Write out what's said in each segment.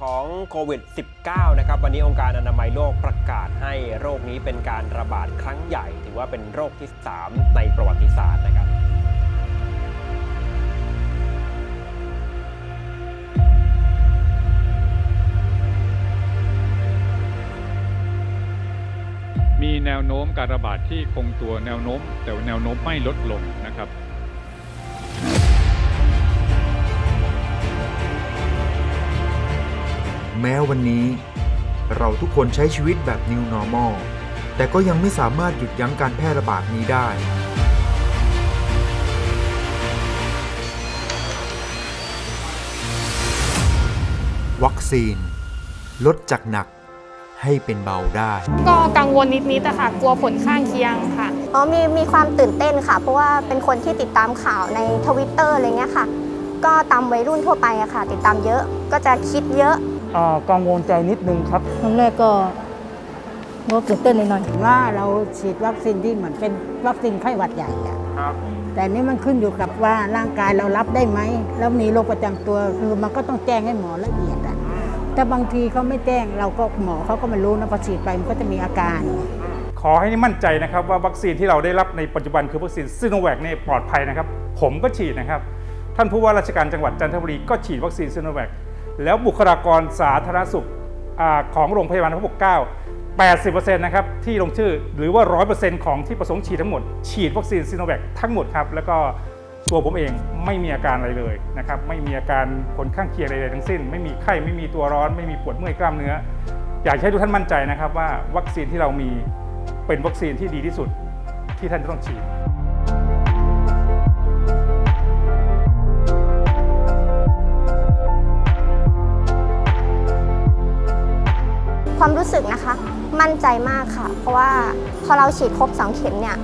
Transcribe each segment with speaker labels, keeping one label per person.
Speaker 1: ของโควิด -19 นะครับวันนี้องค์การอนามัยโลกประกาศให้โรคนี้เป็นการระบาดครั้งใหญ่ ถือว่าเป็นโรคที่ 3 ในประวัติศาสตร์นะครับ
Speaker 2: มีแนวโน้มการระบาดที่คงตัวแนวโน้ม แต่ว่าแนวโน้มไม่ลดลงนะครับ
Speaker 3: แม้วันนี้ เราทุกคนใช้ชีวิตแบบ New Normal แต่ก็ยังไม่สามารถหยุดยั้งการแพร่ระบาดนี้ได้ วัคซีน ลดจากหนักให้เป็นเบาได้
Speaker 4: ก็กังวลนิดๆอะค่ะ กลัวผลข้างเคียงค่ะ
Speaker 5: อ๋อมีมีความตื่นเต้นค่ะ เพราะว่าเป็นคนที่ติดตามข่าวในทวิตเตอร์อะไรเงี้ยค่ะ ก็ตามวัยรุ่นทั่วไปอะค่ะ ติดตามเยอะก็จะคิดเยอะ
Speaker 6: อ่า กังวลใจนิดนึงครับ
Speaker 7: ครั้งแรกก็ก็ตื่นเต้นหน่อย
Speaker 8: ว่าเราฉีดวัคซีนที่เหมือนเป็นวัคซีนไข้หวัดใหญ่อะแต่นี่มันขึ้นอยู่กับว่าร่างกายเรารับได้ไหม แล้วมีโรคประจำตัวคือมันก็ต้องแจ้งให้หมอละเอียดอะแต่บางทีเขาไม่แจ้งเราก็หมอเขาก็ไม่รู้นะพอฉีดไปมันก็จะมีอาการ
Speaker 9: ขอให้มั่นใจนะครับว่าวัคซีนที่เราได้รับในปัจจุบันคือวัคซีนซิโนแวคเนี่ยปลอดภัยนะครับ ผมก็ฉีดนะครับ ท่านผู้ว่าราชการจังหวัดจันทบุรีก็ฉีดวัคซีนซิโนแวค แล้วบุคลากรสาธารณสุขอของโรงพยาบาลพระปกเกล้า80%นะครับที่ลงชื่อหรือว่า 100%ของที่ประสงค์ฉีดทั้งหมด ฉีดวัคซีนซิโนแวคทั้งหมดครับ แล้วก็ตัวผมเองไม่มีอาการอะไรเลยนะครับ ไม่มีอาการผลข้างเคียงใดๆทั้งสิ้น ไม่มีไข้ไม่มีตัวร้อน ไม่มีปวดเมื่อยกล้ามเนื้อ อยากให้ทุกท่านมั่นใจนะครับว่าวัคซีนที่เรามีเป็นวัคซีนที่ดีที่สุดที่ท่านจะต้องฉีด
Speaker 5: ความรู้สึกนะคะ มั่นใจมากค่ะ เพราะว่าพอเราฉีดครบสองเข็มเนี่ย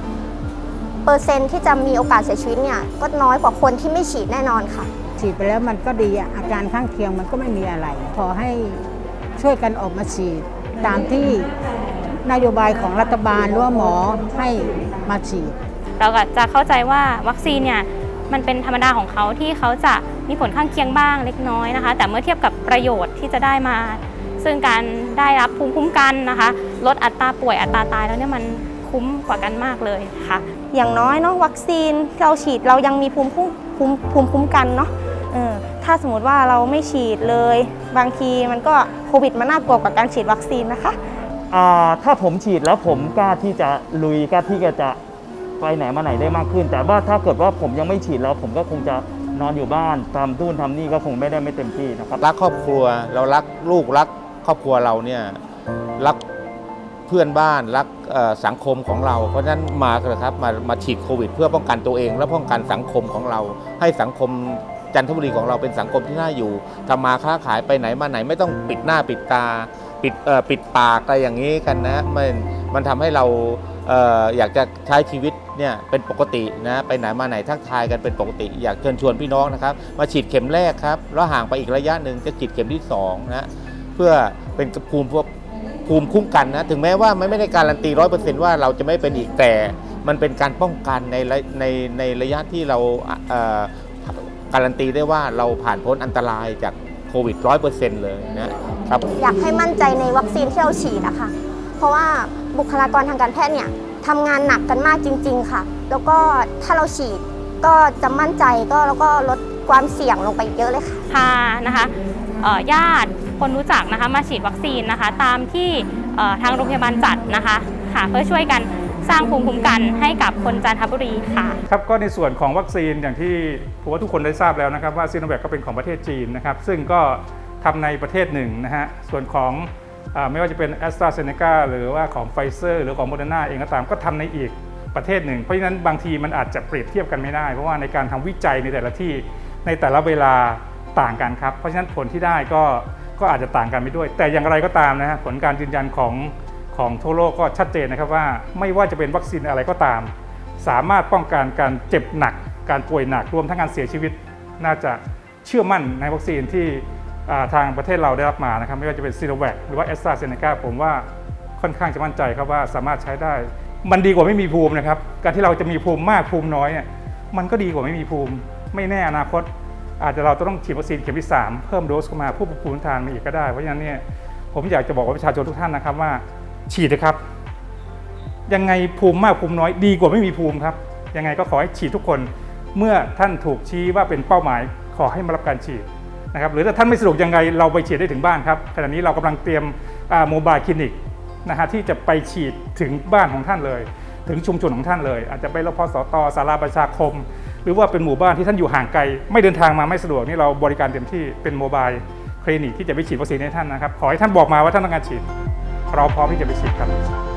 Speaker 5: เปอร์เซ็นต์ที่จะมีโอกาสเสียชีวิตเนี่ยก็น้อยกว่าคนที่ไม่ฉีดแน่นอนค่ะ
Speaker 8: ฉีดไปแล้วมันก็ดีอะอาการข้างเคียงมันก็ไม่มีอะไร ขอให้ช่วยกันออกมาฉีด ตามที่นโยบายของรัฐบาลหรือว่าหมอให้มาฉีด
Speaker 4: เราก็จะเข้าใจว่าวัคซีนเนี่ยมันเป็นธรรมดาของเขาที่เขาจะมีผลข้างเคียงบ้างเล็กน้อยนะคะ แต่เมื่อเทียบกับประโยชน์ที่จะได้มา ซึ่งการได้รับภูมิคุ้มกันนะคะ ลดอัตราป่วยอัตราตายแล้วเนี่ยมันคุ้มกว่ากันมากเลยค่ะ
Speaker 5: อย่างน้อยเนาะวัคซีนเราฉีดเรายังมีภูมิคุ้มภูมิภูมิคุ้มกันเนาะเออถ้าสมมติว่าเราไม่ฉีดเลย บางทีมันก็โควิดมันน่ากลัวกว่าการฉีดวัคซีนนะคะ
Speaker 6: อ่าถ้าผมฉีดแล้วผมกล้าที่จะลุยกล้าที่จะไปไหนมาไหนได้มากขึ้น แต่ว่าถ้าเกิดว่าผมยังไม่ฉีดแล้ว ผมก็คงจะนอนอยู่บ้านทำนู่นทำนี่ก็คงไม่ได้ไม่เต็มที่นะครับ
Speaker 10: รักครอบครัวเรารักลูกรัก ครอบครัวเราเนี่ยรักเพื่อนบ้านรักสังคมของเรา เพราะฉะนั้นมาเถอะครับมามาฉีดโควิด เพื่อป้องกันตัวเอง และป้องกันสังคมของเรา ให้สังคมจันทบุรีของเราเป็นสังคมที่น่าอยู่ทำมาค้าขายไปไหนมาไหนไม่ต้องปิดหน้าปิดตา ปิดปิดปากอะไรอย่างนี้กันนะมันมันทำให้เราเอออยากจะใช้ชีวิตเนี่ยเป็นปกตินะไปไหนมาไหนทักทายกันเป็นปกติ อยากเชิญชวนพี่น้องนะครับ มาฉีดเข็มแรกครับแล้วห่างไปอีกระยะหนึ่งจะฉีดเข็มที่สองนะ พื่อเป็นภูมิพวกภูมิคุ้มกันนะถึงแม้ว่ามันไม่ได้การันตีร้อยเปอร์เซ็นต์ว่าเราจะไม่เป็นอีกแต่ มันเป็นการป้องกันในในในระยะที่เราเการันตีได้ว่าเราผ่านพ้นอันตรายจากโควิดร้อยเปอร์เซ็นต์เลยนะครับ
Speaker 5: อยากให้มั่นใจในวัคซีนที่เราฉีดอะคะเพราะว่าบุคลากรทางการแพทย์เนี่ยทำงานหนักกันมากจริง ๆ ค่ะ แล้วก็ถ้าเราฉีดก็จะมั่นใจก็แล้วก็ลด ความเสี่ยงลงไปเยอะเลยค่ะ
Speaker 4: พานะคะเอ่อญาติคนรู้จักนะคะมาฉีดวัคซีนนะคะ ตามที่เอ่อทางโรงพยาบาลจัดนะคะค่ะเพื่อช่วยกันสร้างภูมิคุ้มกันให้กับคนจันทบุรีค่ะ
Speaker 9: ครับก็ในส่วนของวัคซีนอย่างที่ผมว่าทุกคนได้ทราบแล้วนะครับว่าซีโนแวคก็เป็นของประเทศจีนนะครับ ซึ่งก็ทำในประเทศหนึ่งนะฮะส่วนของอาไม่ว่าจะเป็น a s t r a z เซ e c a หรือว่าของไฟเซอร์หรือของโมเดอร์นาเองก็ตามก็ทำในอีกประเทศหนึ่ง เพราะฉะนั้นบางทีมันอาจจะเปรียบเทียบกันไม่ได้ เพราะว่าในการทำวิจัยในแต่ละที่ ในแต่ละเวลาต่างกันครับ เพราะฉะนั้นผลที่ได้ก็ก็อาจจะต่างกันไปด้วย แต่อย่างไรก็ตามนะฮะผลการยืนยันของของทั่วโลกก็ชัดเจนนะครับว่า ไม่ว่าจะเป็นวัคซีนอะไรก็ตาม สามารถป้องกันการเจ็บหนัก การป่วยหนักรวมทั้งการเสียชีวิต น่าจะเชื่อมั่นในวัคซีนที่ทางประเทศเราได้รับมานะครับ ไม่ว่าจะเป็นซีโนแวคหรือว่าแอสตราเซเนกาผมว่าค่อนข้างจะมั่นใจครับว่าสามารถใช้ได้ มันดีกว่าไม่มีภูมินะครับ การที่เราจะมีภูมิมากภูมิน้อยเนี่ยมันก็ดีกว่าไม่มีภูมิ ไม่แน่อนาคต อาจจะเราต้องฉีดวัคซีนเข็มที่ 3 เพิ่มโดสเข้ามาผู้ภูมิต้านทานมาอีกก็ได้ เพราะฉะนั้นเนี่ยผมอยากจะบอกว่าประชาชนทุกท่านนะครับว่า ฉีดนะครับ ยังไงภูมิมากภูมิน้อยดีกว่าไม่มีภูมิครับ ยังไงก็ขอให้ฉีดทุกคน เมื่อท่านถูกชี้ว่าเป็นเป้าหมาย ขอให้มารับการฉีดนะครับหรือถ้าท่านไม่สะดวกยังไงเราไปฉีดได้ถึงบ้านครับขณะนี้เรากำลังเตรียมโมบายคลินิกนะฮะที่จะไปฉีดถึงบ้านของท่านเลย ถึงชุมชนของท่านเลย อาจจะไปรพสตสาราประชาคม หรือว่าเป็นหมู่บ้านที่ท่านอยู่ห่างไกล ไม่เดินทางมาไม่สะดวกนี่เราบริการเต็มที่เป็นโมบายคลินิกที่จะไปฉีดวัคซีนให้ท่านนะครับ ขอให้ท่านบอกมาว่าท่านต้องการฉีด เราพร้อมที่จะไปฉีดครับ